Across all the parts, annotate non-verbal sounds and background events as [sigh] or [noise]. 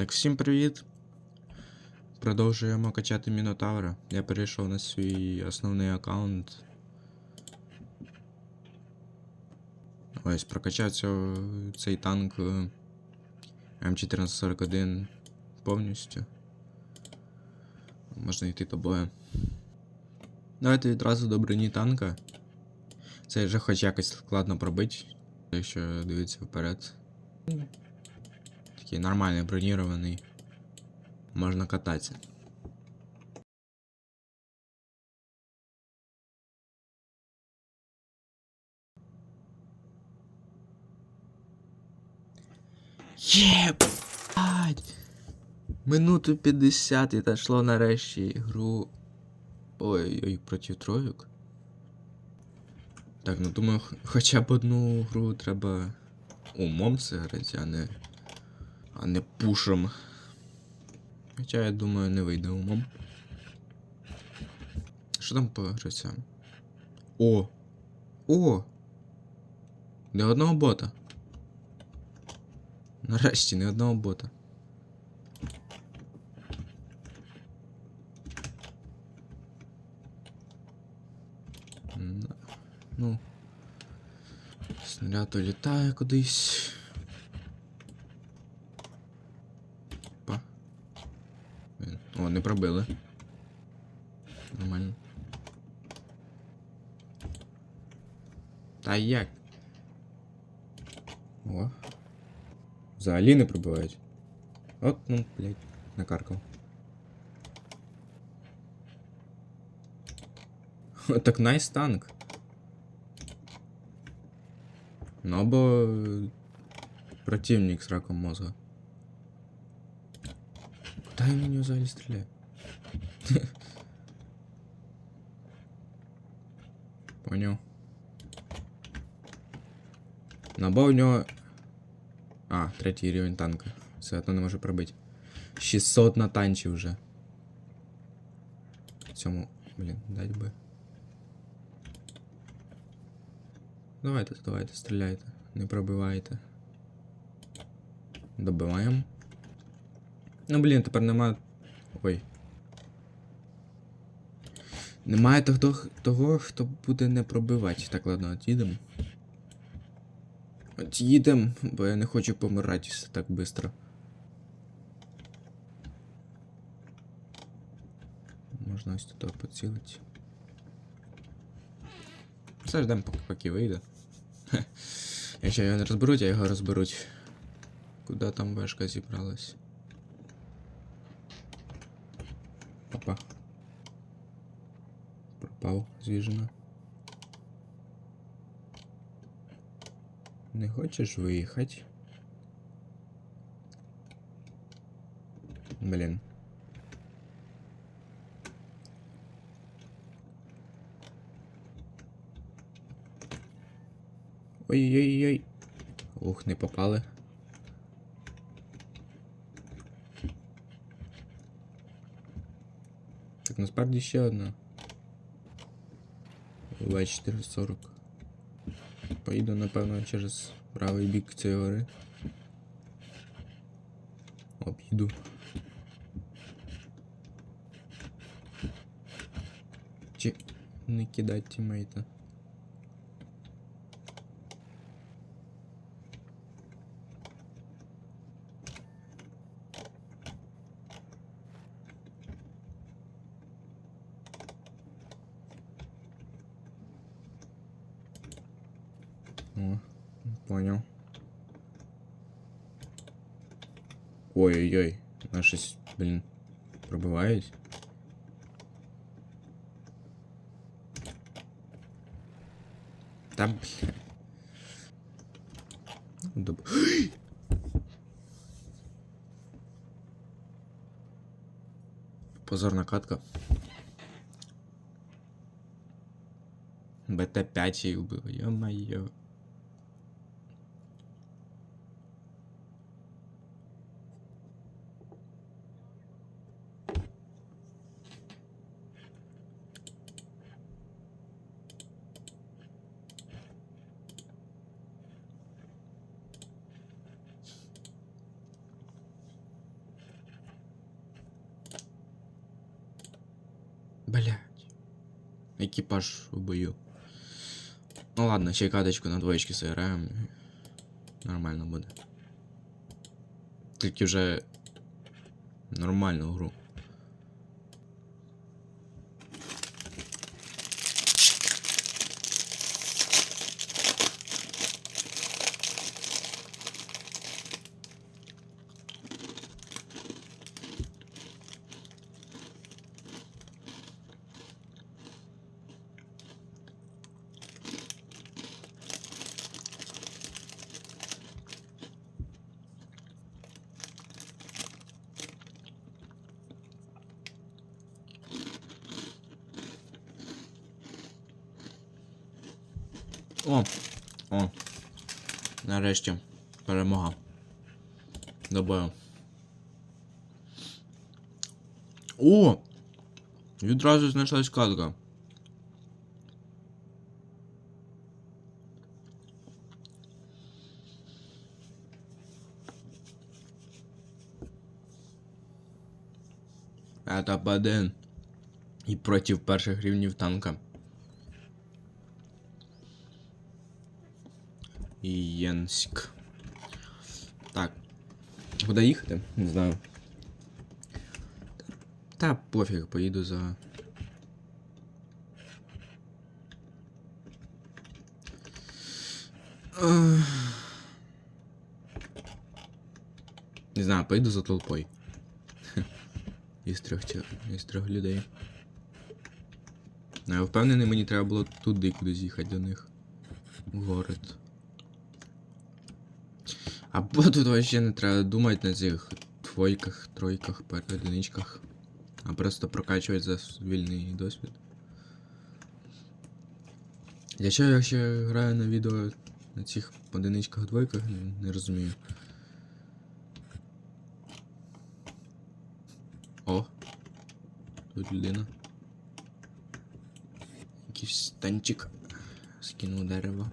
Так, всім привіт. Продовжуємо качати Мінотавра. Я перейшов на свій основний аккаунт. Ось, прокачав цей танк е, М1441 повністю. Можна йти до бою. Давайте відразу до броні танка. Це вже хоч якось складно пробити, якщо дивитися вперед. Такий нормальний бронірований. Можна кататися. Є! блядь! Минуту 50 і дійшло нарешті гру. Ой-ой, проти тройок. Так, ну думаю, хоча б одну гру треба умом зіграти, а не. А не пушем. Хоча я думаю, не вийде умом. Що там по гравцям? О! О! Не одного бота. Нарешті не одного бота. Ну. Снаряд улітає кудись. Не пробили. Нормально. Та як? О. Взагалі не пробивають. От, ну, блядь, накаркав. Так найс танк. Ну або противник з раком мозга. Куда він мені взагалі стріляє? Поняв. Набо у нього. А, третій рівень танка. Все одно не може пробити. 600 на танчі вже. Цьому. Блін, дать би. Давайте, давайте, стріляйте. Не пробивайте. Добиваємо. Ну, блін, тепер нема. Ой. Немає того, того, хто буде не пробивати. Так, ладно, от їдемо. От їдемо, бо я не хочу помирати так швидко. Можна ось туди поцілити. Все ждемо, поки, поки вийде. Якщо його не розберуть, а його розберуть. Куди там вешка зібралась? Опа. Пропав звіжено. Не хочеш виїхати? Блін. Ой-ой-ой. Ух, не попали. Так, насправді ще одна. В440. Поїду, напевно, через правий бік цієї гори. Об'їду. Чи не кидать тімейта? понял. Ой-ой-ой, наши, блин, пробываюсь. Там. бля. Удоб... [gasps] Позор накатка. БТ-5 и убил, ё-моё. Екіпаж у бою. Ну ладно, ще на двоєчки зіграємо. Нормально буде. Тільки вже нормальну гру. О! О! Нарешті. Перемога. До бою. О! Відразу знайшлась катка. Етап 1. І проти перших рівнів танка. Єнськ. Так. Куди їхати? Не знаю. Та пофіг, поїду за. Не знаю, поїду за толпой. Із трьох, із трьох людей. Я впевнений, мені треба було туди кудись їхати до них. В город. Або тут вообще не треба думати на цих двойках, тройках, одиничках. А просто прокачувати за вільний досвід. Я що, якщо граю на відео на цих одиничках, двойках, не розумію. О! Тут людина. Якийсь танчик. Скинув дерево.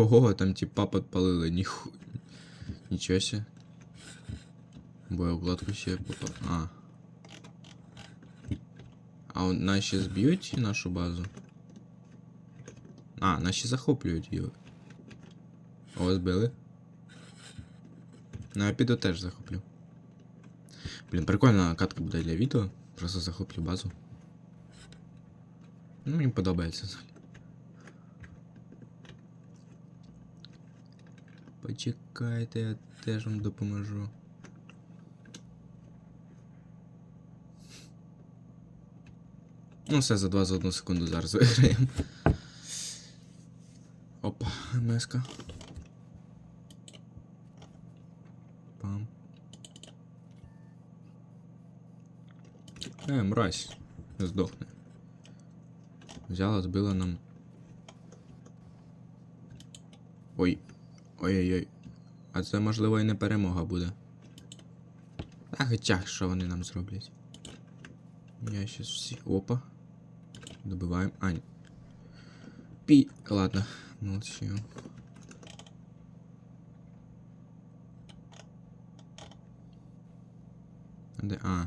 Ого, там типа подпалили, ніху... Нічого себе. Боєукладку ще попав. А. А он наші зб'ють нашу базу? А, наші захоплюють її. О, збили. Ну, я піду теж захоплю. Блін, прикольна катка буде для відео. Просто захоплю базу. Ну, мені подобається. Почекайте, я теж вам допоможу. Ну, все за 21 секунду зараз виграємо. Опа, меска. Пам. Е, мразь. Здохне. Взяла, збила нам. Ой. Ой-ой-ой. А це можливо і не перемога буде. А хоча що вони нам зроблять? Я щас всі. Опа. Добиваємо. А, ні. Пі. Ладно, молчу. Де? А.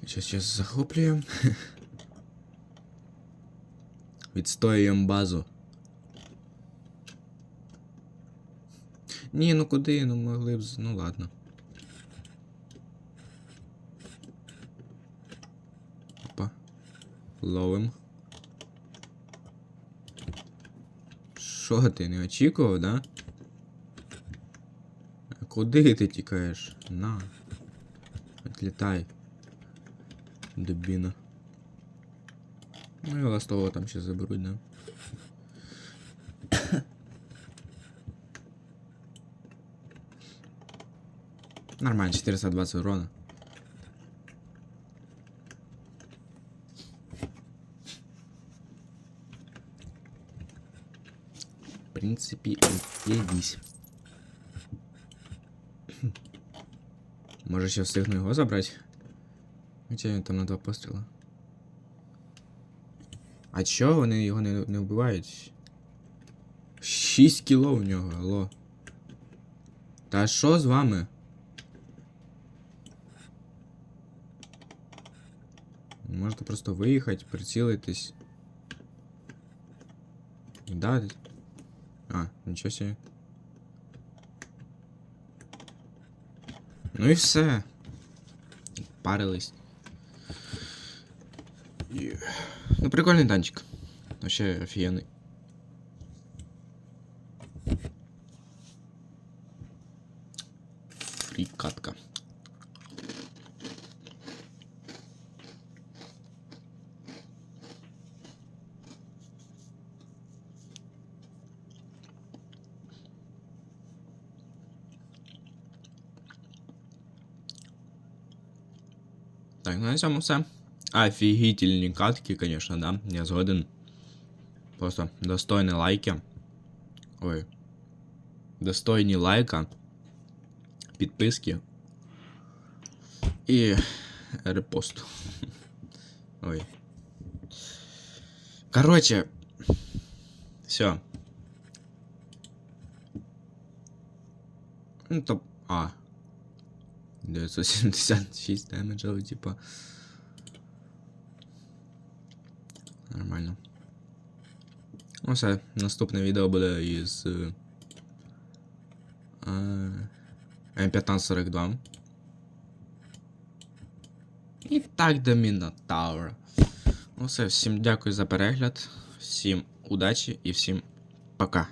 Сейчас, сейчас захоплюємо. [laughs] Відстоюємо базу. Ні, ну куди? Ну могли б. Ну ладно. Опа. Ловим. Що ти не очікував, да? Куди ти тікаєш? На. Отлітай. Дубіна. Ну і ластового там ще заберуть, да? Нормально, 420 урона. В принципі, окейсь. Може ще встигну його забрати? Хоча він там на два постріла. А чого вони його не, не вбивають? 6 кіло у нього, алло. Та що з вами? Можете просто виїхати, прицілитись. І дати. А, нічого собі. Ну і все. Парились. І... Ну, прикольний танчик. Вообще офігенний. Так, ну на цьому все. Офігітельні катки, конечно, да. Я згоден. Просто достойні лайки. Ой. Достойні лайка. Підписки. І репосту. [laughs] Ой. Короче. Все. Ну, то... А. 976 демеджа, типа. Нормально. Ну все, наступне відео буде із. е, е, М1542. І так до Мінотавра. Ну все, всім дякую за перегляд, всім удачі і всім пока.